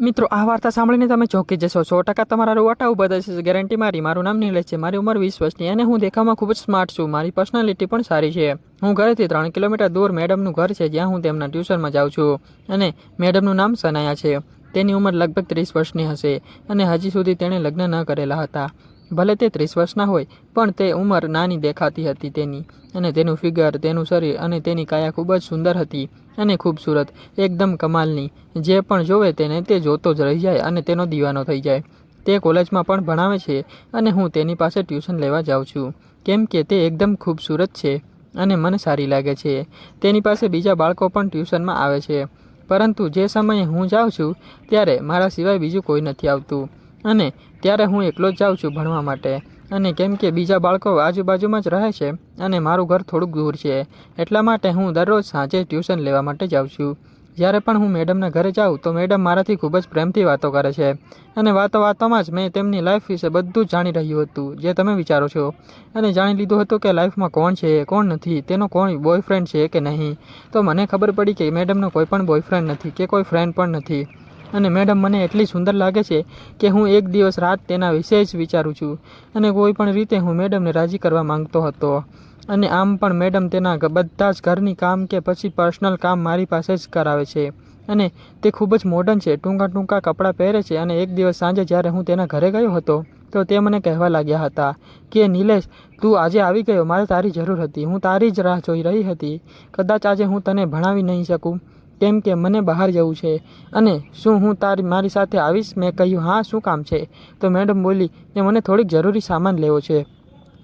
મિત્રો, આ વાર્તા સાંભળીને તમે ચોંકી જશો. સો ટકા તમારા રૂવાટા ઊભા થશે ગેરંટી મારી. મારું નામ નીલેશ છે. મારી ઉંમર વીસ વર્ષની અને હું દેખાવમાં ખૂબ જ સ્માર્ટ છું. મારી પર્સનાલિટી પણ સારી છે. હું ઘરેથી ત્રણ કિલોમીટર દૂર મેડમનું ઘર છે, જ્યાં હું તેમના ટ્યુશનમાં જાઉં છું. અને મેડમનું નામ સનાયા છે. તેની ઉંમર લગભગ ત્રીસ વર્ષની હશે અને હજી સુધી તેણે લગ્ન ન કરેલા હતા. ભલે તે ત્રીસ વર્ષના હોય, પણ તે ઉંમર નાની દેખાતી હતી તેની. અને તેનું ફિગર તેનું શરીર અને તેની કાયા ખૂબ જ સુંદર હતી અને ખૂબસૂરત, એકદમ કમાલની. જે પણ જોવે તેને તે જોતો જ રહી જાય અને તેનો દીવાનો થઈ જાય. તે કોલેજમાં પણ ભણાવે છે અને હું તેની પાસે ટ્યુશન લેવા જાઉં છું. કેમ કે તે એકદમ ખૂબસૂરત છે અને મને સારી લાગે છે. તેની પાસે બીજા બાળકો પણ ટ્યુશનમાં આવે છે. પરંતુ જે સમયે હું જાઉં છું, ત્યારે મારા સિવાય બીજું કોઈ નથી આવતું. અને ત્યારે હું એકલો જ જાઉં છું ભણવા માટે. અને કેમ કે બીજા બાળકો આજુબાજુમાં જ રહે છે અને મારું ઘર થોડુંક દૂર છે, એટલા માટે હું દરરોજ સાંજે ટ્યુશન લેવા માટે જાઉં છું. જ્યારે પણ હું મેડમના ઘરે જાઉં તો મેડમ મારાથી ખૂબ જ પ્રેમથી વાતો કરે છે. અને વાતો વાતોમાં જ મેં તેમની લાઈફ વિશે બધું જ જાણી રહ્યું હતું, જે તમે વિચારો છો. અને જાણી લીધું હતું કે લાઈફમાં કોણ છે, કોણ નથી, તેનો કોણ બોયફ્રેન્ડ છે કે નહીં. તો મને ખબર પડી કે મેડમનો કોઈ પણ બોયફ્રેન્ડ નથી કે કોઈ ફ્રેન્ડ પણ નથી. અને મેડમ મને એટલી સુંદર લાગે છે કે હું એક દિવસ રાત તેના વિશે જ વિચારું છું. અને કોઈ પણ રીતે હું મેડમને રાજી કરવા માંગતો હતો. અને આમ પણ મેડમ તેના બધા જ ઘરની કામ કે પછી પર્સનલ કામ મારી પાસે જ કરાવે છે. અને તે ખૂબ જ મોડર્ન છે. ટૂંકા ટૂંકા કપડાં પહેરે છે અને એક દિવસ સાંજે જ્યારે હું તેના ઘરે ગયો હતો, તો તે મને કહેવા લાગ્યા હતા કે, નિલેશ, તું આજે આવી ગયો. મારે તારી જરૂર હતી. હું તારી જ રાહ જોઈ રહી હતી. કદાચ આજે હું તને ભણાવી નહીં શકું. કેમ કે મને બહાર જવું છે અને શું હું તારી મારી સાથે આવીશ? મેં કહ્યું, હા, શું કામ છે? તો મેડમ બોલી કે મને થોડીક જરૂરી સામાન લેવો છે,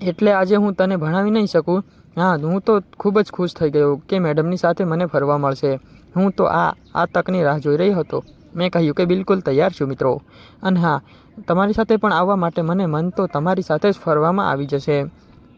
એટલે આજે હું તને ભણાવી નહીં શકું. હા, હું તો ખૂબ જ ખુશ થઈ ગયો કે મેડમની સાથે મને ફરવા મળશે. હું તો આ આ તકની રાહ જોઈ રહ્યો હતો. મેં કહ્યું કે બિલકુલ તૈયાર છું મિત્રો. અને હા, તમારી સાથે પણ આવવા માટે મને મન તો તમારી સાથે જ ફરવામાં આવી જશે.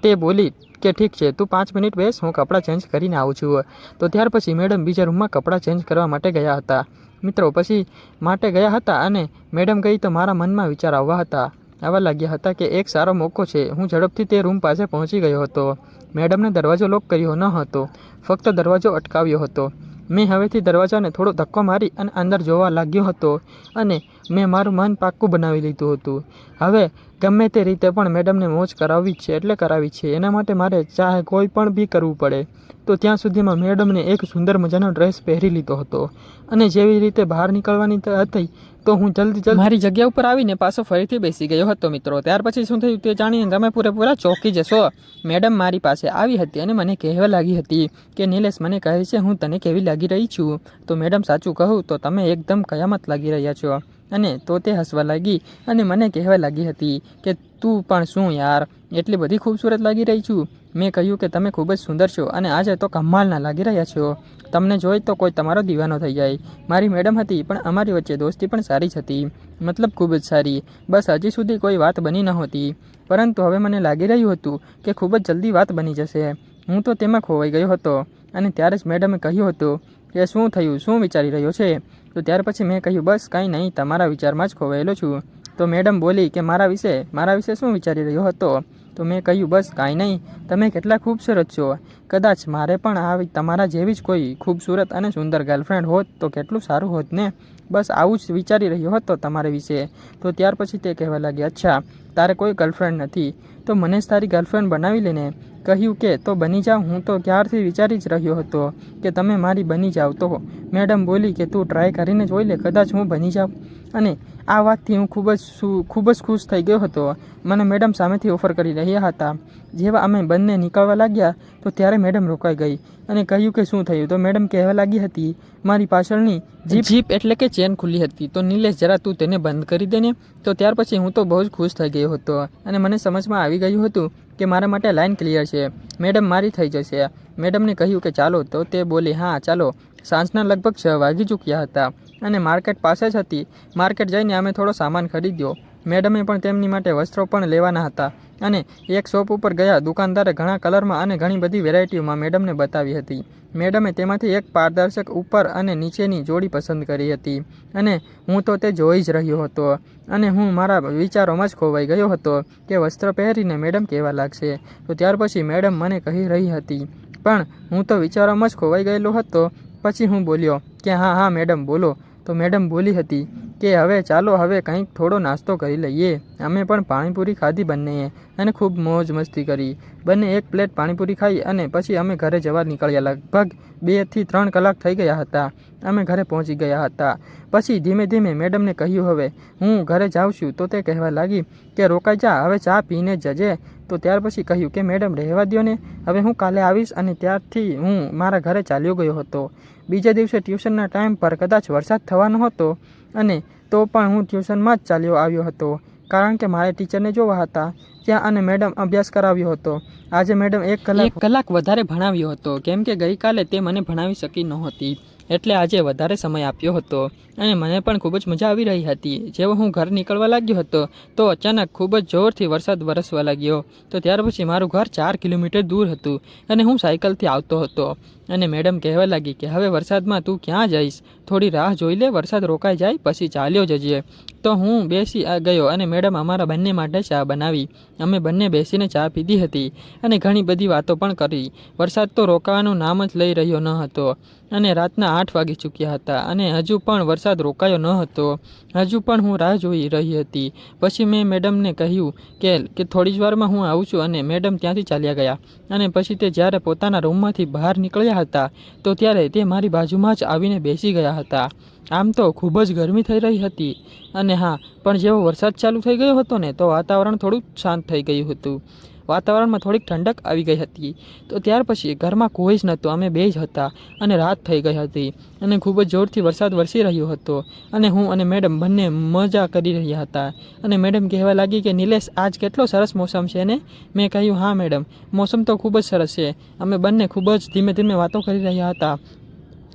તે બોલી કે ઠીક છે, તું પાંચ મિનિટ બેસ, હું કપડાં ચેન્જ કરીને આવું છું. તો ત્યાર પછી મેડમ બીજા રૂમમાં કપડાં ચેન્જ કરવા માટે ગયા હતા. મિત્રો, પછી માટે ગયા હતા અને મેડમ ગઈ તો મારા મનમાં વિચાર આવવા હતા. આવા લાગ્યા હતા કે એક સારો મોકો છે, હું ઝડપથી તે રૂમ પાસે પહોંચી ગયો હતો. મેડમને દરવાજો લોક કર્યો ન હતો, ફક્ત દરવાજો અટકાવ્યો હતો. મેં હવેથી દરવાજાને થોડો ધક્કો મારી અને અંદર જોવા લાગ્યો હતો અને મેં મારું મન પાક્કું બનાવી લીધું હતું. હવે ગમે તે રીતે પણ મેડમને મોજ કરાવવી છે, એટલે કરાવી છે. એના માટે મારે ચાહે કોઈ પણ બી કરવું પડે. તો ત્યાં સુધીમાં મેડમને એક સુંદર મજાનો ડ્રેસ પહેરી લીધો હતો. અને જેવી રીતે બહાર નીકળવાની હતી, તો હું જલ્દી જલ્દી મારી જગ્યા ઉપર આવીને પાછો ફરીથી બેસી ગયો હતો, મિત્રો. ત્યાર પછી શું થયું તે જાણીને તમે પૂરેપૂરા ચોંકી જશો. મેડમ મારી પાસે આવી હતી અને મને કહેવા લાગી હતી કે, નિલેશ, મને કહે છે હું તને કેવી લાગી રહી છું. તો મેડમ, સાચું કહું તો તમે એકદમ કયામત લાગી રહ્યા છો. અને તો તે હસવા લાગી અને મને કહેવા લાગી હતી કે, તું પણ શું યાર? એટલી બધી ખૂબસૂરત લાગી રહી છું. મેં કહ્યું કે, તમે ખૂબ જ સુંદર છો અને આજે તો કમાલના લાગી રહ્યા છો. તમને જોઈ તો કોઈ તમારો દીવાનો થઈ જાય. મારી મેડમ હતી, પણ અમારી વચ્ચે દોસ્તી પણ સારી જ હતી. મતલબ ખૂબ જ સારી. બસ હજી સુધી કોઈ વાત બની નહોતી પરંતુ હવે મને લાગી રહ્યું હતું કે, ખૂબ જ જલ્દી વાત બની જશે. હું તો તેમાં ખોવાઈ ગયો હતો અને ત્યારે જ મેડમે કહ્યું હતું કે શું થયું, શું વિચારી રહ્યો છે? તો ત્યાર પછી મેં કહ્યું, બસ, કાંઈ નહીં, તમારા વિચારમાં જ ખોવાયેલો છું. તો મેડમ બોલી કે, મારા વિશે મારા વિશે શું વિચારી રહ્યો હતો? તો મેં કહ્યું, બસ, કાંઈ નહીં, તમે કેટલા ખૂબસૂરત છો. કદાચ મારે પણ આવી તમારા જેવી જ કોઈ ખૂબસૂરત અને સુંદર ગર્લફ્રેન્ડ હોત તો કેટલું સારું હોત ને? બસ, આવું જ વિચારી રહ્યો હતો તમારા વિશે. તો ત્યાર પછી તે કહેવા લાગી અચ્છા, તારે કોઈ ગર્લફ્રેન્ડ નથી. તો મને જ તારી ગર્લફ્રેન્ડ બનાવી લેને કહ્યું કે, તો બની જાઓ. હું તો ક્યારથી વિચારી જ રહ્યો હતો કે તમે મારી બની જાઓ. તો મેડમ બોલી કે, તું ટ્રાય કરીને જોઈ લે, કદાચ હું બની જાઉં. અને આ વાતથી હું ખૂબ જ ખૂબ જ ખુશ થઈ ગયો હતો. મને મેડમ સામેથી ઓફર કરી રહ્યા હતા. જેવા અમે બંને નીકળવા લાગ્યા, તો ત્યારે મેડમ રોકાઈ ગઈ અને કહ્યું કે, શું થયું? તો મેડમ કહેવા લાગી હતી, મારી પાછળની જીપ જીપ એટલે કે ચેન ખુલ્લી હતી. તો નિલેશ, જરા તું તેને બંધ કરી દેને તો ત્યાર પછી હું તો બહુ જ ખુશ થઈ ગયો હતો અને મને સમજમાં આવી ગયું હતું કે મારા માટે લાઈન ક્લિયર છે. મેડમ મારી થઈ જશે. મેડમને કહ્યું કે ચાલો, તો તે બોલી, હા, ચાલો. સાંજના લગભગ છ વાગી ચૂક્યા હતા અને માર્કેટ પાસે જ હતી. માર્કેટ જઈને અમે થોડો સામાન ખરીદ્યો. મેડમે પણ તેમની માટે વસ્ત્રો પણ લેવાના હતા. અને એક શોપ ઉપર ગયા દુકાનદારે ઘણા કલરમાં અને ઘણી બધી વેરાયટીઓમાં મેડમને બતાવી હતી. મેડમે તેમાંથી એક પારદર્શક ઉપર અને નીચેની જોડી પસંદ કરી હતી. અને હું તો તે જોઈ જ રહ્યો હતો. અને હું મારા વિચારોમાં જ ખોવાઈ ગયો હતો કે વસ્ત્ર પહેરીને મેડમ કેવા લાગશે. તો ત્યાર પછી મેડમ મને કહી રહી હતી. પણ હું તો વિચારોમાં જ ખોવાઈ ગયેલો હતો. પછી હું બોલ્યો, કે હા હા, મેડમ, બોલો. તો મેડમ બોલી હતી કે હવે ચાલો હવે કંઈક થોડો નાસ્તો કરી લઈએ. અમે પણ પાણીપુરી ખાધી બંનેએ અને ખૂબ મોજ મસ્તી કરી. બંને એક પ્લેટ પાણીપુરી ખાઈ અને પછી અમે ઘરે જવા નીકળ્યા લગભગ બેથી ત્રણ કલાક થઈ ગયા હતા. અમે ઘરે પહોંચી ગયા હતા. પછી ધીમે ધીમે મેડમને કહ્યું, હવે હું ઘરે જાઉં છું. તો તે કહેવા લાગી કે, રોકાઈ જા, હવે ચા પીને જજે. તો ત્યાર પછી કહ્યું કે, મેડમ, રહેવા દ્યો ને. હવે હું કાલે આવીશ અને ત્યારથી હું મારા ઘરે ચાલ્યો ગયો હતો. બીજા દિવસે ટ્યુશનના ટાઈમ પર કદાચ વરસાદ થવાનો હતો. અને તો પણ હું ટ્યુશનમાં જ ચાલ્યો આવ્યો હતો. કારણ કે મારે ટીચરને જોવા હતા. ત્યાં અને મેડમ અભ્યાસ કરાવ્યો હતો. આજે મેડમ એક કલાક કલાક વધારે ભણાવ્યો હતો. કેમ કે ગઈકાલે તે મને ભણાવી શકી નહોતી. એટલે આજે વધારે સમય આપ્યો હતો અને મને પણ ખૂબ જ મજા આવી રહી હતી. જેવો હું ઘર નીકળવા લાગ્યો હતો, તો અચાનક ખૂબ જ જોરથી વરસાદ વરસવા લાગ્યો. તો ત્યાર પછી મારું ઘર ચાર કિલોમીટર દૂર હતું અને હું સાયકલથી આવતો હતો. અને મેડમ કહેવા લાગી કે, હવે વરસાદમાં તું ક્યાં જઈશ? થોડી રાહ જોઈ લે, વરસાદ રોકાઈ જાય, પછી ચાલ્યો જજે. તો હું બેસી ગયો અને મેડમ અમારા બંને માટે ચા બનાવી. અમે બંને બેસીને ચા પીધી હતી અને ઘણી બધી વાતો પણ કરી. વરસાદ તો રોકાવાનું નામ જ લઈ રહ્યો ન હતો. અને રાતના આઠ વાગી ચૂક્યા હતા અને હજુ પણ વરસાદ રોકાયો ન હતો. હજુ પણ હું રાહ જોઈ રહી હતી. પછી મેં મેડમને કહ્યું કે કે થોડી જ વારમાં હું આવું છું અને મેડમ ત્યાંથી ચાલ્યા ગયા. અને પછી તે જ્યારે પોતાના રૂમમાંથી બહાર નીકળ્યા હતા, તો ત્યારે તે મારી બાજુમાં જ આવીને બેસી ગયા હતા. આમ તો ખૂબ જ ગરમી થઈ રહી હતી. અને હા, પણ જેવો વરસાદ ચાલુ થઈ ગયો હતો ને, તો વાતાવરણ થોડું શાંત થઈ ગયું હતું. વાતાવરણમાં થોડીક ઠંડક આવી ગઈ હતી. તો ત્યાર પછી ઘરમાં કોઈ જ નહોતું. અમે બે જ હતા અને રાત થઈ ગઈ હતી અને ખૂબ જ જોરથી વરસાદ વરસી રહ્યો હતો. અને હું અને મેડમ બંને મજા કરી રહ્યા હતા. અને મેડમ કહેવા લાગી કે, નિલેશ, આજ કેટલો સરસ મોસમ છે ને? મેં કહ્યું, હા, મેડમ, મોસમ તો ખૂબ જ સરસ છે. અમે બંને ખૂબ જ ધીમે ધીમે વાતો કરી રહ્યા હતા.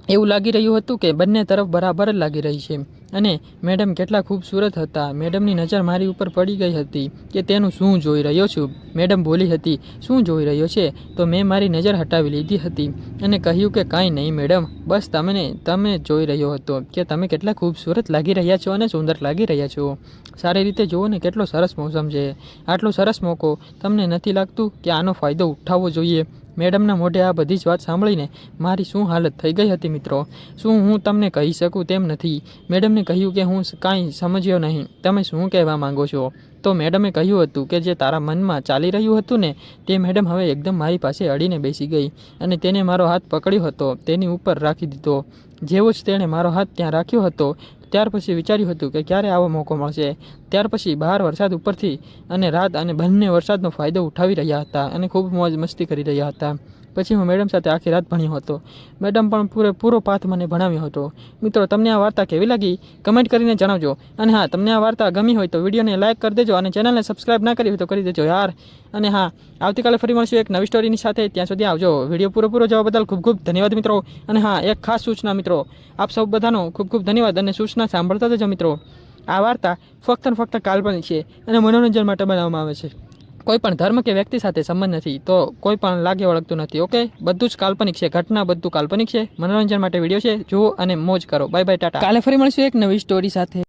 એવું લાગી રહ્યું હતું કે બંને તરફ બરાબર જ લાગી રહી છે. અને મેડમ કેટલા ખૂબસૂરત હતા. મેડમની નજર મારી ઉપર પડી ગઈ હતી કે તેનું શું જોઈ રહ્યો છું. મેડમ બોલી હતી, શું જોઈ રહ્યો છે? તો મેં મારી નજર હટાવી લીધી હતી અને કહ્યું કે, કાંઈ નહીં મેડમ, બસ તમને, તમે જોઈ રહ્યો હતો કે તમે કેટલા ખૂબસૂરત લાગી રહ્યા છો અને સુંદર લાગી રહ્યા છો. સારી રીતે જુઓ ને કેટલો સરસ મોસમ છે. આટલો સરસ મોકો તમને નથી લાગતું કે આનો ફાયદો ઉઠાવવો જોઈએ? મેડમના મોઢે આ બધી જ વાત સાંભળીને મારી શું હાલત થઈ ગઈ હતી મિત્રો? શું હું તમને કહી શકું તેમ નથી. મેડમને કહ્યું કે હું કાંઈ સમજ્યો નહીં. તમે શું કહેવા માંગો છો? તો મેડમે કહ્યું હતું કે જે તારા મનમાં ચાલી રહ્યું હતું ને, તે મેડમ હવે એકદમ મારી પાસે અડીને બેસી ગઈ અને તેને મારો હાથ પકડ્યો હતો, તેની ઉપર રાખી દીધો. જેવો જ તેણે મારો હાથ ત્યાં રાખ્યો હતો ત્યાર પછી વિચાર્યું હતું કે ક્યારે આવો મોકો મળશે. ત્યાર પછી બહાર વરસાદ ઉપરથી અને રાત અને બંને વરસાદનો ફાયદો ઉઠાવી રહ્યા હતા અને ખૂબ મોજ મસ્તી કરી રહ્યા હતા. પછી હું મેડમ સાથે આખી રાત ભણ્યો હતો. મેડમ પણ પૂરેપૂરો પાથ મને ભણાવ્યો હતો. મિત્રો, તમને આ વાર્તા કેવી લાગી? કમેન્ટ કરીને જણાવજો. અને હા, તમને આ વાર્તા ગમી હોય તો વિડીયોને લાઇક કરી દેજો અને ચેનલને સબસ્ક્રાઇબ ના કરી હોય તો કરી દેજો યાર. અને હા, આવતીકાલે ફરી મળશું એક નવી સ્ટોરીની સાથે. ત્યાં સુધી આવજો. વીડિયો પૂરો પૂરો જોવા બદલ ખૂબ ખૂબ ધન્યવાદ, મિત્રો. અને હા, એક ખાસ સૂચના, મિત્રો. આપ સૌ બધાનો ખૂબ ખૂબ ધન્યવાદ અને સૂચના સાંભળતા જજો, મિત્રો. આ વાર્તા ફક્ત ફક્ત કાલ્પનિક છે અને મનોરંજન માટે બનાવવામાં આવે છે. કોઈ પણ ધર્મ કે વ્યક્તિ સાથે સંબંધ નથી, તો કોઈ પણ લાગે ઓળખતું નથી ઓકે બધું જ કાલ્પનિક છે, ઘટના બધું કાલ્પનિક છે. મનોરંજન માટે વીડિયો છે, જુઓ અને મોજ કરો. બાય બાય ટાટા કાલે ફરી મળશું એક નવી સ્ટોરી સાથે.